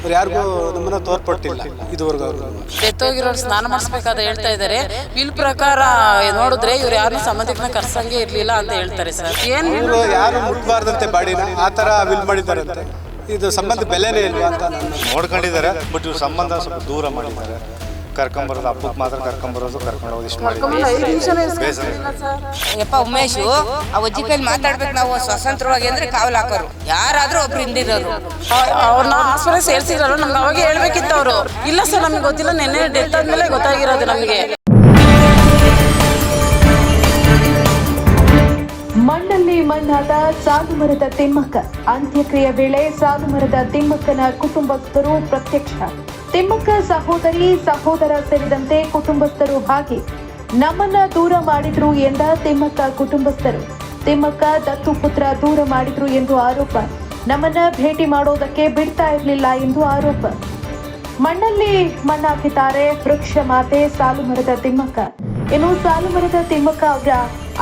ಅವ್ರು ಯಾರಿಗೂ ನಮ್ಮನ್ನ ತೋರ್ಪಟ್ಟಿಲ್ಲ ಇದುವರೆಗೂ ಅವರು. ಡೆತ್ತೋಗಿರೋರು ಸ್ನಾನ ಮಾಡಿಸ್ಬೇಕಾದ್ರೆ ಹೇಳ್ತಾ ಇದ್ದಾರೆ. ಬಿಲ್ ಪ್ರಕಾರ ನೋಡಿದ್ರೆ ಇವ್ರು ಯಾರು ಸಂಬಂಧಿಕನ ಕರ್ಸಂಗೆ ಇರ್ಲಿಲ್ಲ ಅಂತ ಹೇಳ್ತಾರೆ ಸರ್. ಏನು ಇವರು ಯಾರು ಮುಟ್ಬಾರ್ದಂತೆ ಬಾಡಿನ ಆ ಥರ ವಿಲ್ ಮಾಡಿದ್ದಾರಂತೆ. ಇದು ಸಂಬಂಧ ಬೆಲೆನೇ ಇಲ್ವಾ ಅಂತ ನೋಡ್ಕೊಂಡಿದ್ದಾರೆ ಬಟ್ ಇವ್ರ ಸಂಬಂಧ ಸ್ವಲ್ಪ ದೂರ ಮಾಡಿದ್ದಾರೆ. ಕರ್ಕೊಂಬರೋದು ಹಬ್ಬಕ್ಕೆ ಮಾತ್ರ ಕರ್ಕೊಂಬರೋದು ಕರ್ಕೊಂಡು ಹೋಗೋದು ಇಷ್ಟು ಬೇಸರ ಯಪ್ಪ ಉಮೇಶು ಆ ಅಜ್ಜಿ ಕೈಲಿ ಮಾತಾಡ್ಬೇಕು ನಾವು ಸ್ವತಂತ್ರವಾಗಿ ಅಂದ್ರೆ ಕಾವಲು ಹಾಕೋರು. ಯಾರಾದ್ರೂ ಒಬ್ರು ಹಿಂದಿರೋರು. ಅವ್ರನ್ನ ಆಸ್ಪತ್ರೆ ಸೇರಿಸಿದ್ರು ನಮ್ಗೆ ಅವಾಗ ಹೇಳ್ಬೇಕಿತ್ತು ಅವರು ಇಲ್ಲ ಸರ್ ನಮ್ಗೆ ಗೊತ್ತಿಲ್ಲ ನೆನ್ನೆ ಡೆತ್ ಆದ್ಮೇಲೆ ಗೊತ್ತಾಗಿರೋದು ನಮಗೆ. ಮಣ್ಣಲ್ಲಿ ಮಣ್ಣಾದ ಸಾಲುಮರದ ತಿಮ್ಮಕ್ಕ. ಅಂತ್ಯಕ್ರಿಯೆ ವೇಳೆ ಸಾಲುಮರದ ತಿಮ್ಮಕ್ಕನ ಕುಟುಂಬಸ್ಥರು ಪ್ರತ್ಯಕ್ಷ. ತಿಮ್ಮಕ್ಕ ಸಹೋದರಿ, ಸಹೋದರ ಸೇರಿದಂತೆ ಕುಟುಂಬಸ್ಥರು ಹಾಗೆ ನಮ್ಮನ್ನ ದೂರ ಮಾಡಿದ್ರು ಎಂದ ತಿಮ್ಮಕ್ಕ ಕುಟುಂಬಸ್ಥರು. ತಿಮ್ಮಕ್ಕ ದತ್ತು ಪುತ್ರ ದೂರ ಮಾಡಿದ್ರು ಎಂದು ಆರೋಪ. ನಮ್ಮನ್ನ ಭೇಟಿ ಮಾಡೋದಕ್ಕೆ ಬಿಡ್ತಾ ಇರಲಿಲ್ಲ ಎಂದು ಆರೋಪ. ಮಣ್ಣಲ್ಲಿ ಮಣ್ಣಾಕಿದ್ದಾರೆ, ವೃಕ್ಷ ಮಾತೆ ಸಾಲು ಮರದ ತಿಮ್ಮಕ್ಕ. ಇನ್ನು ಸಾಲು ಮರದ ತಿಮ್ಮಕ್ಕ ಅವರ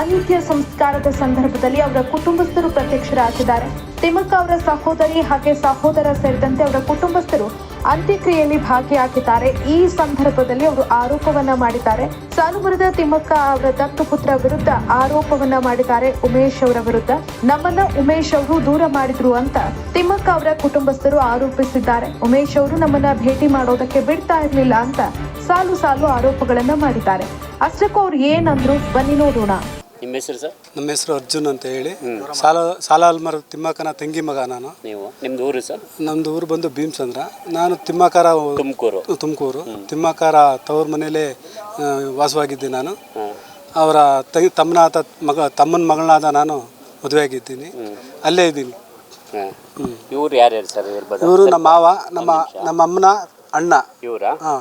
ಅಂತ್ಯ ಸಂಸ್ಕಾರದ ಸಂದರ್ಭದಲ್ಲಿ ಅವರ ಕುಟುಂಬಸ್ಥರು ಪ್ರತ್ಯಕ್ಷರಾಗಿದ್ದಾರೆ. ತಿಮ್ಮಕ್ಕ ಅವರ ಸಹೋದರಿ ಹಾಗೆ ಸಹೋದರ ಸೇರಿದಂತೆ ಅವರ ಕುಟುಂಬಸ್ಥರು ಅಂತ್ಯಕ್ರಿಯೆಯಲ್ಲಿ ಭಾಗಿಯಾಗಿದ್ದಾರೆ. ಈ ಸಂದರ್ಭದಲ್ಲಿ ಅವರು ಆರೋಪವನ್ನ ಮಾಡಿದ್ದಾರೆ. ಸಾಲುಮರದ ತಿಮ್ಮಕ್ಕ ಅವರ ದತ್ತು ಪುತ್ರ ವಿರುದ್ಧ ಆರೋಪವನ್ನ ಮಾಡಿದ್ದಾರೆ. ಉಮೇಶ್ ಅವರ ವಿರುದ್ಧ. ನಮ್ಮನ್ನ ಉಮೇಶ್ ಅವರು ದೂರ ಮಾಡಿದ್ರು ಅಂತ ತಿಮ್ಮಕ್ಕ ಅವರ ಕುಟುಂಬಸ್ಥರು ಆರೋಪಿಸಿದ್ದಾರೆ. ಉಮೇಶ್ ಅವರು ನಮ್ಮನ್ನ ಭೇಟಿ ಮಾಡೋದಕ್ಕೆ ಬಿಡ್ತಾ ಇರಲಿಲ್ಲ ಅಂತ ಸಾಲು ಸಾಲು ಆರೋಪಗಳನ್ನ ಮಾಡಿದ್ದಾರೆ. ಅಷ್ಟಕ್ಕೂ ಅವ್ರು ಏನಂದ್ರು? ಬನ್ನಿ ನೋಡೋಣ. ನಿಮ್ಮ ಹೆಸರು ಸರ್? ನಮ್ಮ ಹೆಸರು ಅರ್ಜುನ್ ಅಂತ ಹೇಳಿ. ಸಾಲ ಸಾಲ ಅಲ್ಮರ ತಿಮ್ಮಕ್ಕನ ತಂಗಿ ಮಗ ನಾನು. ನೀವು? ನಿಮ್ದು ಊರು ಸರ್? ನಮ್ದು ಊರು ಬಂದು ಭೀಮಚಂದ್ರ ನಾನು ತಿಮ್ಮಕಾರ ತುಮಕೂರು. ತುಮಕೂರು. ತಿಮ್ಮಕಾರ ತವ್ರ ಮನೇಲೆ ವಾಸವಾಗಿದ್ದೆ ನಾನು. ಅವರ ತಂಗಿ ತಮ್ಮನಾದ ಮಗ ತಮ್ಮನ ಮಗಳಾದ ನಾನು ಮದುವೆಯಾಗಿದ್ದೀನಿ. ಅಲ್ಲೇ ಇದ್ದೀನಿ. ಇವರು ಇವ್ರು ಯಾರ್ಯಾರು ಸರ್ ಇವರು ನಮ್ಮ ಮಾವ ನಮ್ಮ ನಮ್ಮ ಅಮ್ಮನ ಅಣ್ಣ. ಇವರ? ಹಾಂ.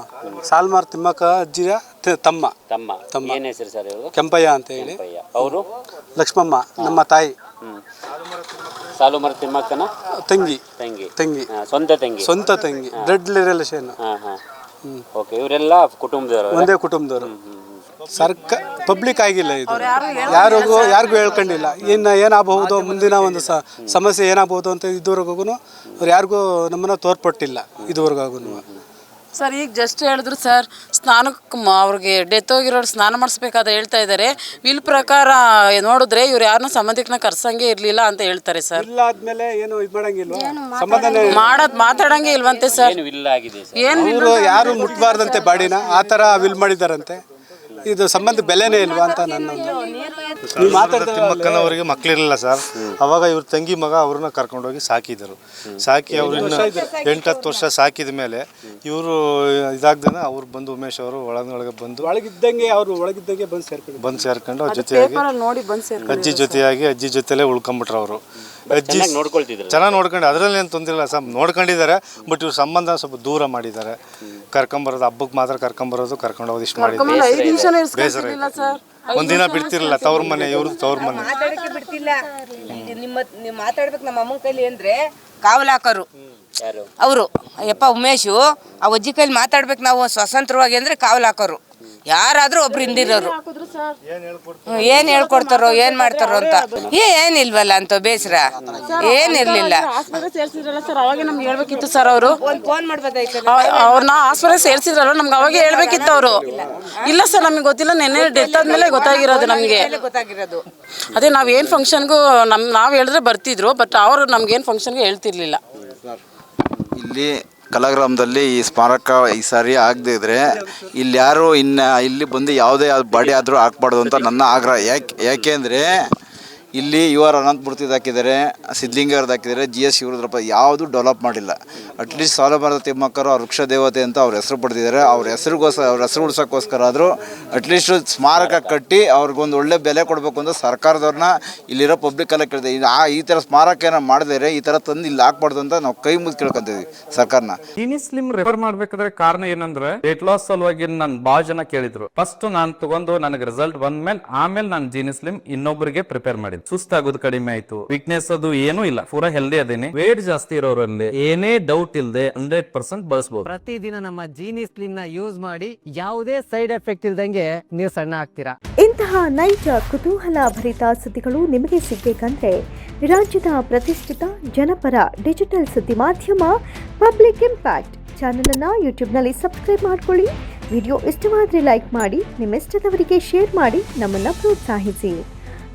ಸಾಲ್ಮಾರ್ ತಿಮ್ಮಕ್ಕ ಅಜ್ಜಿಯ ತ- ತಮ್ಮ. ತಮ್ಮ. ತಮ್ಮ. ಏನ್ ಹೆಸರು ಸರ್ ಇವರು ಕೆಂಪಯ್ಯ ಅಂತ ಹೇಳಿ. ಅವರು? ಲಕ್ಷ್ಮಮ್ಮ ನಮ್ಮ ತಾಯಿ. ಹ್ಞೂ ಸಾಲು ಮರ ತಿಮ್ಮಕ್ಕನ? ತಂಗಿ. ತಂಗಿ. ತಂಗಿ. ಹಾ, ಸ್ವಂತ ತಂಗಿ. ಸ್ವಂತ ತಂಗಿ. ಬ್ಲಡ್ ರಿಲೇಷನ್ ಹಾಂ ಹಾಂ. ಓಕೆ ಇವರೆಲ್ಲ ಕುಟುಂಬದವರು? ಒಂದೇ ಕುಟುಂಬದವರು. ಸರ್ಕ ಪಬ್ಲಿಕ್ ಆಗಿಲ್ಲ ಇದು. ಯಾರಿಗೂ ಯಾರಿಗೂ ಹೇಳ್ಕೊಂಡಿಲ್ಲ. ಇನ್ನು ಏನಾಗಬಹುದು ಮುಂದಿನ ಒಂದು ಸ ಸಮಸ್ಯೆ ಏನಾಗಬಹುದು ಅಂತ ಇದುವರೆಗೂ ಅವ್ರು ಯಾರಿಗೂ ನಮ್ಮನ್ನ ತೋರ್ಪಟ್ಟಿಲ್ಲ. ಇದುವರೆಗೂ ಸರ್ ಈಗ ಜಸ್ಟ್ ಹೇಳಿದ್ರು ಸರ್ ಸ್ನಾನಕ್ಕೆ ಮ- ಅವ್ರಿಗೆ ಡೆತ್ ಹೋಗಿರೋರು ಸ್ನಾನ ಮಾಡಿಸ್ಬೇಕಾದ್ರೆ ಹೇಳ್ತಾ ಇದ್ದಾರೆ ವಿಲ್ ಪ್ರಕಾರ ನೋಡಿದ್ರೆ ಇವ್ರು ಯಾರನ್ನ ಸಂಬಂಧಿಕನ ಕರ್ಸಂಗೆ ಇರ್ಲಿಲ್ಲ ಅಂತ ಹೇಳ್ತಾರೆ ಸರ್. ಇಲ್ಲ ಆದ್ಮೇಲೆ ಏನು ಇದು ಮಾಡಂಗಿಲ್ವಾ? ಸಂಬಂಧನೇ ಮಾಡೋದ್ ಮಾತಾಡಂಗೆ ಇಲ್ವಂತೆ ಸರ್. ಏನು ಇಲ್ಲ ಆಗಿದೆ ಸರ್? ಏನ್ ಅವರು ಯಾರು ಮುಟ್ಬಾರ್ದಂತೆ ಬಾಡಿನ. ಆ ಥರ ವಿಲ್ ಮಾಡಿದಾರಂತೆ ಇದು ಸಂಬಂಧ ಬೆಲೆನೇ ಇಲ್ವಾ ಅಂತ ನನ್ನ ನೀವು ಮಾತಾಡ್ತಾ ತಿಮ್ಮಕ್ಕನವರಿಗೆ ಮಕ್ಕಳಿರಲಿಲ್ಲ ಸರ್. ಅವಾಗ ಇವ್ರ ತಂಗಿ ಮಗ ಅವ್ರನ್ನ ಕರ್ಕೊಂಡೋಗಿ ಸಾಕಿದರು. ಸಾಕಿ ಅವ್ರು ಇನ್ನು ಹತ್ತು ವರ್ಷ ಸಾಕಿದ ಮೇಲೆ ಇವರು ಇದಾಗ್ದನ ಅವ್ರು ಬಂದು ಉಮೇಶ್ ಅವರು ಒಳಗೊಳಗೆ ಬಂದು ಒಳಗಿದ್ದಂಗೆ ಅವರು ಒಳಗಿದ್ದಂಗೆ ಬಂದು ಸೇರ್ಕೊಂಡು ಬಂದು ಸೇರ್ಕೊಂಡು ಅವ್ರ ಜೊತೆಯಾಗಿ ಅಜ್ಜಿ ಜೊತೆಯಾಗಿ ಅಜ್ಜಿ ಜೊತೆಲೇ ಉಳ್ಕೊಂಬಿಟ್ರು ಅವರು. ಅಜ್ಜಿ ಚೆನ್ನಾಗಿ ನೋಡ್ಕೊಳ್ತಿದ್ರು. ಚೆನ್ನಾಗಿ ನೋಡ್ಕೊಂಡು ಅದರಲ್ಲಿ ಏನು ತೊಂದರೆ ಇಲ್ಲ ಸರ್. ನೋಡ್ಕೊಂಡಿದ್ದಾರೆ ಬಟ್ ಇವ್ರ ಸಂಬಂಧ ಸ್ವಲ್ಪ ದೂರ ಮಾಡಿದ್ದಾರೆ. ಕರ್ಕೊಂಬರೋದು ಹಬ್ಬಕ್ಕೆ ಮಾತ್ರ ಕರ್ಕೊಂಬರೋದು ಕರ್ಕೊಂಡು ಹೋಗೋದು ಇಷ್ಟ ಐದು ಸರ್. ಒಂದಿನ ಬಿಡ್ತಿರಲಿಲ್ಲ ತವ್ರ ಮನೆ ಇವ್ರದ್ದು ತವ್ರ ಮನೆ. ಮಾತಾಡಕ್ಕೆ ಬಿಡ್ತಿಲ್ಲ ನಿಮ್ಮ ನೀವು ಮಾತಾಡ್ಬೇಕು ನಮ್ಮ ಅಮ್ಮನ ಕೈಲಿ ಅಂದ್ರೆ ಕಾವಲಾಕರು ಹಾಕೋರು. ಯಾರು? ಅವರು. ಯಪ್ಪ ಉಮೇಶು ಆ ಅಜ್ಜಿ ಕೈಲಿ ಮಾತಾಡ್ಬೇಕು ನಾವು ಸ್ವತಂತ್ರವಾಗಿ ಅಂದ್ರೆ ಕಾವಲಾಕರು ಹಾಕೋರು. ಯಾರಾದ್ರೂ ಒಬ್ರು ಹಿಂದಿರೋರು. ಏನ್ ಹೇಳ್ಕೊಡ್ತಾರೋ ಏನ್ ಮಾಡ್ತಾರೋ ಅಂತ. ಏನಿಲ್ವಲ್ಲ ಅಂತ ಬೇಸರ. ಏನಿರ್ಲಿಲ್ಲ ಆಸ್ಪತ್ರೆ ಸೇರಿಸಿದ್ರಲ್ಲ ಸರ್ ಅವಾಗ ನಮ್ಗೆ ಹೇಳ್ಬೇಕಿತ್ತು ಸರ್ ಅವರು ಒಂದ್ ಫೋನ್ ಅವ್ರನ್ನ ಆಸ್ಪತ್ರೆ ಸೇರ್ಸಿದ್ರಲ್ಲ ನಮ್ಗೆ ಅವಾಗ ಹೇಳ್ಬೇಕಿತ್ತು ಅವರು ಇಲ್ಲ ಸರ್ ನಮ್ಗೆ ಗೊತ್ತಿಲ್ಲ. ನೆನ್ನೆ ಡೆತ್ ಆದ್ಮೇಲೆ ಗೊತ್ತಾಗಿರೋದು ನಮಗೆ. ಗೊತ್ತಾಗಿರೋದು ಅದೇ ನಾವ್ ಏನ್ ಫಂಕ್ಷನ್ಗೂ ನಮ್ ನಾವ್ ಹೇಳಿದ್ರೆ ಬರ್ತಿದ್ರು ಬಟ್ ಅವ್ರು ನಮ್ಗೇನ್ ಫಂಕ್ಷನ್ಗೆ ಹೇಳ್ತಿರ್ಲಿಲ್ಲ. ಇಲ್ಲಿ ಕಲಾಗ್ರಾಮದಲ್ಲಿ ಈ ಸ್ಮಾರಕ ಈ ಸಾರಿ ಇದ್ರೆ ಇಲ್ಲಿ ಯಾರು ಇನ್ನು ಇಲ್ಲಿ ಬಂದು ಯಾವುದೇ ಬಾಡಿ ಆದರೂ ಹಾಕ್ಬಾರ್ದು ಅಂತ ನನ್ನ ಆಗ್ರಹ. ಯಾಕೆ ಯಾಕೆ ಇಲ್ಲಿ ಯು ಆರ್ ಅನಂತಮೂರ್ತಿದು ಹಾಕಿದ್ದಾರೆ ಸಿದ್ಧಲಿಂಗವ್ರದ್ದು ಹಾಕಿದ್ದಾರೆ ಜಿ ಎಸ್ ಶಿವರುದ್ರಪ್ಪ ಯಾವುದು ಡೆವಲಪ್ ಮಾಡಿಲ್ಲ. ಅಟ್ಲೀಸ್ಟ್ ಸಾಲಬಾರದ ತಿಮ್ಮಕ್ಕರು ಅವ್ರ ವೃಕ್ಷ ದೇವತೆ ಅಂತ ಅವ್ರ ಹೆಸರು ಪಡೆದಿದ್ದಾರೆ. ಅವ್ರ ಹೆಸರಿಗೋಸ್ಕರ, ಅವ್ರ ಹೆಸರು ಉಳಿಸೋಕ್ಕೋಸ್ಕರ ಆದರೂ ಅಟ್ಲೀಸ್ಟ್ ಸ್ಮಾರಕ ಕಟ್ಟಿ ಅವ್ರಿಗೊಂದು ಒಳ್ಳೆ ಬೆಲೆ ಕೊಡಬೇಕು ಅಂತ ಸರ್ಕಾರದವ್ರನ್ನ ಇಲ್ಲಿರೋ ಪಬ್ಲಿಕ್ ಎಲ್ಲ ಕೇಳಿದೆ ಆ, ಈ ಥರ ಸ್ಮಾರಕ ಏನೋ ಮಾಡಿದರೆ ಈ ಥರ ತಂದು ಇಲ್ಲಿ ಹಾಕ್ಬಾರ್ದು ಅಂತ ನಾವು ಕೈ ಮುಗಿದು ಕೇಳ್ಕೊಂತೀವಿ ಸರ್ಕಾರನ. ಜೀನಿ ಸ್ಲಿಮ್ ರೆಫರ್ ಮಾಡ್ಬೇಕಾದ್ರೆ ಕಾರಣ ಏನಂದ್ರೆ ವೇಟ್ ಲಾಸ್ ಸಲುವಾಗಿ ನನ್ ಭಾಳ ಜನ ಕೇಳಿದ್ರು. ಫಸ್ಟ್ ನಾನು ತಗೊಂಡು ನನಗೆ ರಿಸಲ್ಟ್ ಬಂದ್ಮೇಲೆ ಆಮೇಲೆ ನಾನು ಜೀನಿ ಸ್ಲಿಮ್ ಇನ್ನೊಬ್ಬರಿಗೆ ಪ್ರಿಪೇರ್ ಮಾಡಿದ್ದೆ ಸುಸ್ತಾಗೋದು ಕಡಿಮೆ ಆಯ್ತು. ವೀಕ್ನೆಸ್ ಅದು ಏನೂ ಇಲ್ಲ. ಪೂರಾ ಹೆಲ್ದಿ ಅದೇನೆ. ವೇಟ್ ಜಾಸ್ತಿ ಇರೋರಲ್ಲಿ ಏನೇ ಡೌಟ್ ಇಲ್ಲದೆ ಹಂಡ್ರೆಡ್ ಪರ್ಸೆಂಟ್ ಬಳಸಬಹುದು ಪ್ರತಿದಿನ ನಮ್ಮ ಜೀನಿ ಸ್ಲಿಮ್ನ ಯೂಸ್ ಮಾಡಿ ಯಾವುದೇ ಸೈಡ್ ಎಫೆಕ್ಟ್ ಇಲ್ದಂಗೆ ನೀವು ಸಣ್ಣ ಆಗ್ತೀರಾ? ಇಂತಹ ನೈಜ ಕುತೂಹಲ ಭರಿತ ಸುದ್ದಿಗಳು ನಿಮಗೆ ಸಿಗ್ಬೇಕಂದ್ರೆ ರಾಜ್ಯದ ಪ್ರತಿಷ್ಠಿತ ಜನಪರ ಡಿಜಿಟಲ್ ಸುದ್ದಿ ಮಾಧ್ಯಮ ಪಬ್ಲಿಕ್ ಇಂಪ್ಯಾಕ್ಟ್ ಚಾನಲನ್ನು ಯೂಟ್ಯೂಬ್ನಲ್ಲಿ ಸಬ್ಸ್ಕ್ರೈಬ್ ಮಾಡ್ಕೊಳ್ಳಿ. ವಿಡಿಯೋ ಇಷ್ಟವಾದರೆ ಲೈಕ್ ಮಾಡಿ ನಿಮ್ಮಿಷ್ಟದವರಿಗೆ ಶೇರ್ ಮಾಡಿ ನಮ್ಮನ್ನು ಪ್ರೋತ್ಸಾಹಿಸಿ.